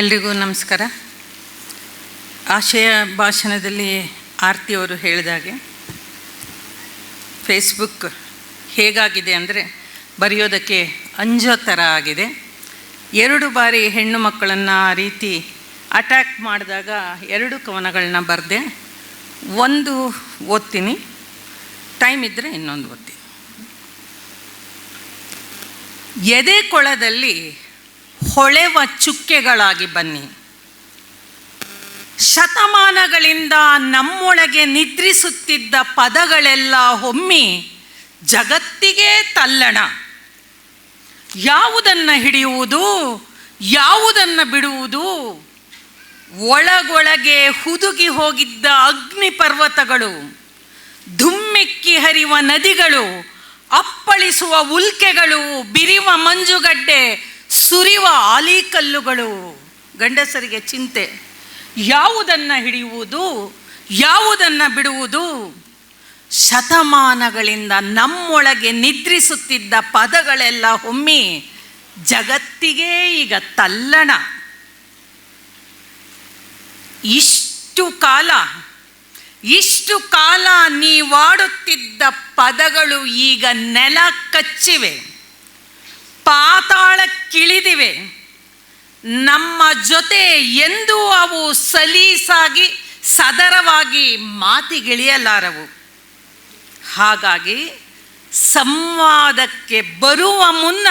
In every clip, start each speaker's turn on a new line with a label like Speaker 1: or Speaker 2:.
Speaker 1: ಎಲ್ರಿಗೂ ನಮಸ್ಕಾರ. ಆಶಯ ಭಾಷಣದಲ್ಲಿ ಆರ್ತಿಯವರು ಹೇಳಿದಾಗೆ ಫೇಸ್ಬುಕ್ ಹೇಗಾಗಿದೆ ಅಂದರೆ ಬರೆಯೋದಕ್ಕೆ ಅಂಜೋ ಥರ ಆಗಿದೆ. ಎರಡು ಬಾರಿ ಹೆಣ್ಣು ಮಕ್ಕಳನ್ನು ಆ ರೀತಿ ಅಟ್ಯಾಕ್ ಮಾಡಿದಾಗ ಎರಡು ಕವನಗಳನ್ನ ಬರೆದೆ, ಒಂದು ಓದ್ತೀನಿ ಟೈಮ್ ಇದ್ದರೆ ಇನ್ನೊಂದು ಓದ್ತೀನಿ. ಎದೆ ಕೊಳದಲ್ಲಿ ಹೊಳೆವ ಚುಕ್ಕೆಗಳಾಗಿ ಬನ್ನಿ. ಶತಮಾನಗಳಿಂದ ನಮ್ಮೊಳಗೆ ನಿದ್ರಿಸುತ್ತಿದ್ದ ಪದಗಳೆಲ್ಲ ಹೊಮ್ಮಿ ಜಗತ್ತಿಗೆ ತಲ್ಲಣ. ಯಾವುದನ್ನು ಹಿಡಿಯುವುದು, ಯಾವುದನ್ನು ಬಿಡುವುದು? ಒಳಗೊಳಗೆ ಹುದುಗಿ ಹೋಗಿದ್ದ ಅಗ್ನಿ ಪರ್ವತಗಳು, ಧುಮ್ಮೆಕ್ಕಿ ಹರಿವ ನದಿಗಳು, ಅಪ್ಪಳಿಸುವ ಉಲ್ಕೆಗಳು, ಬಿರಿವ ಮಂಜುಗಡ್ಡೆ ಸುರಿವ ಆಲಿಕಲ್ಲುಗಳು. ಗಂಡಸರಿಗೆ ಚಿಂತೆ. ಯಾವುದನ್ನು ಹಿಡಿಯುವುದು, ಯಾವುದನ್ನು ಬಿಡುವುದು? ಶತಮಾನಗಳಿಂದ ನಮ್ಮೊಳಗೆ ನಿದ್ರಿಸುತ್ತಿದ್ದ ಪದಗಳೆಲ್ಲ ಹೊಮ್ಮಿ ಜಗತ್ತಿಗೆ ಈಗ ತಲ್ಲಣ. ಇಷ್ಟು ಕಾಲ ಇಷ್ಟು ಕಾಲ ನೀವಾಡುತ್ತಿದ್ದ ಪದಗಳು ಈಗ ನೆಲ ಕಚ್ಚಿವೆ. ಪಾತಾಳಕ್ಕಿಳಿದಿವೆ ನಮ್ಮ ಜೊತೆ ಎಂದೂ ಅವು ಸಲೀಸಾಗಿ, ಸದರವಾಗಿ ಮಾತಿಗಿಳಿಯಲಾರವು. ಹಾಗಾಗಿ ಸಂವಾದಕ್ಕೆ ಬರುವ ಮುನ್ನ,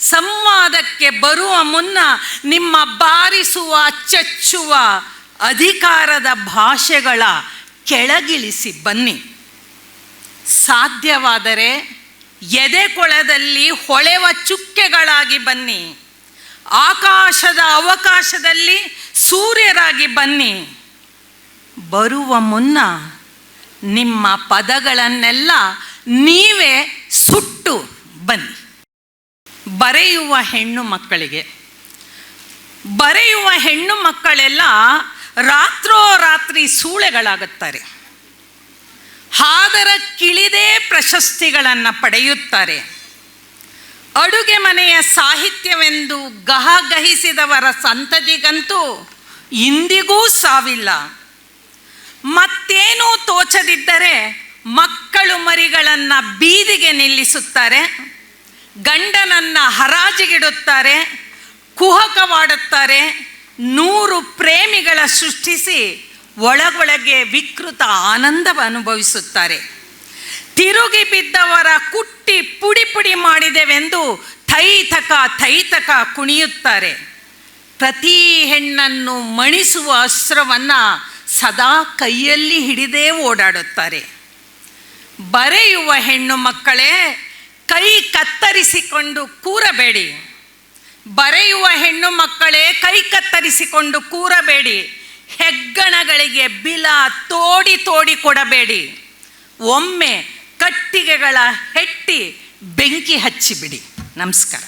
Speaker 1: ಸಂವಾದಕ್ಕೆ ಬರುವ ಮುನ್ನ ನಿಮ್ಮ ಬಾರಿಸುವ, ಚಚ್ಚುವ ಅಧಿಕಾರದ ಭಾಷೆಗಳ ಕೆಳಗಿಳಿಸಿ ಬನ್ನಿ. ಸಾಧ್ಯವಾದರೆ ಎದೆ ಕೊಳದಲ್ಲಿ ಹೊಳೆವ ಚುಕ್ಕೆಗಳಾಗಿ ಬನ್ನಿ. ಆಕಾಶದ ಅವಕಾಶದಲ್ಲಿ ಸೂರ್ಯರಾಗಿ ಬನ್ನಿ. ಬರುವ ಮುನ್ನ ನಿಮ್ಮ ಪದಗಳನ್ನೆಲ್ಲ ನೀವೇ ಸುಟ್ಟು ಬನ್ನಿ. ಬರೆಯುವ ಹೆಣ್ಣು ಮಕ್ಕಳಿಗೆ. ಬರೆಯುವ ಹೆಣ್ಣು ಮಕ್ಕಳೆಲ್ಲ ರಾತ್ರೋರಾತ್ರಿ ಸೂಳೆಗಳಾಗುತ್ತಾರೆ. ಹಾದರ ಕಿಳಿದೇ ಪ್ರಶಸ್ತಿಗಳನ್ನು ಪಡೆಯುತ್ತಾರೆ. ಅಡುಗೆ ಮನೆಯ ಸಾಹಿತ್ಯವೆಂದು ಗಹಗಹಿಸಿದವರ ಸಂತತಿಗಂತೂ ಇಂದಿಗೂ ಸಾವಿಲ್ಲ. ಮತ್ತೇನೂ ತೋಚದಿದ್ದರೆ ಮಕ್ಕಳು ಮರಿಗಳನ್ನು ಬೀದಿಗೆ ನಿಲ್ಲಿಸುತ್ತಾರೆ, ಗಂಡನನ್ನು ಹರಾಜಿಗಿಡುತ್ತಾರೆ, ಕುಹಕವಾಡುತ್ತಾರೆ, ನೂರು ಪ್ರೇಮಿಗಳ ಸೃಷ್ಟಿಸಿ ಒಳಗೊಳಗೆ ವಿಕೃತ ಆನಂದವ ಅನುಭವಿಸುತ್ತಾರೆ. ತಿರುಗಿ ಬಿದ್ದವರ ಕುಟ್ಟಿ ಪುಡಿ ಪುಡಿ ಮಾಡಿದೆವೆಂದು ಥೈತಕ ಥೈತಕ ಕುಣಿಯುತ್ತಾರೆ. ಪ್ರತಿ ಹೆಣ್ಣನ್ನು ಮಣಿಸುವ ಅಸ್ತ್ರವನ್ನು ಸದಾ ಕೈಯಲ್ಲಿ ಹಿಡಿದೇ ಓಡಾಡುತ್ತಾರೆ. ಬರೆಯುವ ಹೆಣ್ಣು ಮಕ್ಕಳೇ, ಕೈ ಕತ್ತರಿಸಿಕೊಂಡು ಕೂರಬೇಡಿ. ಬರೆಯುವ ಹೆಣ್ಣು ಮಕ್ಕಳೇ, ಕೈ ಕತ್ತರಿಸಿಕೊಂಡು ಕೂರಬೇಡಿ. ಹೆಗ್ಗಣಗಳಿಗೆ ಬಿಲ ತೋಡಿ ತೋಡಿ ಕೊಡಬೇಡಿ. ಒಮ್ಮೆ ಕಟ್ಟಿಗೆಗಳ ಹೆಟ್ಟಿ ಬೆಂಕಿ ಹಚ್ಚಿಬಿಡಿ. ನಮಸ್ಕಾರ.